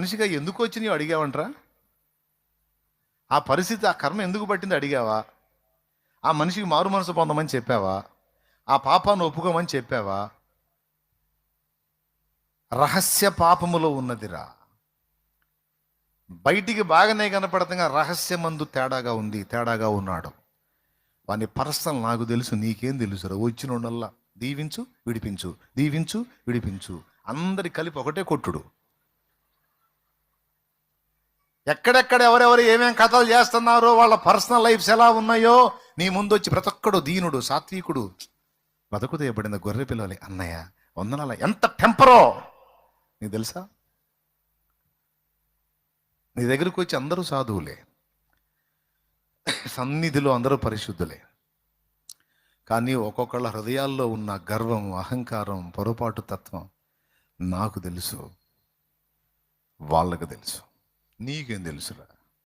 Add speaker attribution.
Speaker 1: మనిషిగా ఎందుకు వచ్చి నీవు అడిగావంట్రా? ఆ పరిస్థితి ఆ కర్మ ఎందుకు పట్టింది అడిగావా? ఆ మనిషికి మారు మనసు పొందమని చెప్పావా? ఆ పాపాన్ని ఒప్పుకోమని చెప్పావా? రహస్య పాపములో ఉన్నదిరా. బయటికి బాగానే కనపడతంగా రహస్యమందు తేడాగా ఉంది తేడాగా ఉన్నాడు. వాని పర్సనల్ నాకు తెలుసు నీకేం తెలుసురా వచ్చినోడల్లా దీవించు విడిపించు దీవించు విడిపించు. అందరి కలిపి ఒకటే కొట్టుడు. ఎక్కడెక్కడ ఎవరెవరు ఏమేం కథలు చేస్తున్నారో వాళ్ళ పర్సనల్ లైఫ్స్ ఎలా ఉన్నాయో నీ ముందు వచ్చి ప్రతి ఒక్కడు దీనుడు సాత్వికుడు. బతుకు తీయబడిన గొర్రె పిల్లలే అన్నయ్య వందనాల. ఎంత టెంపరో! నీకు తెలుసా? నీ దగ్గరకు వచ్చి అందరూ సాధువులే. సన్నిధిలో అందరూ పరిశుద్ధులే. కానీ ఒక్కొక్కళ్ళ హృదయాల్లో ఉన్న గర్వం అహంకారం పొరపాటు తత్వం నాకు తెలుసు. వాళ్ళకు తెలుసు. నీకేం తెలుసురా?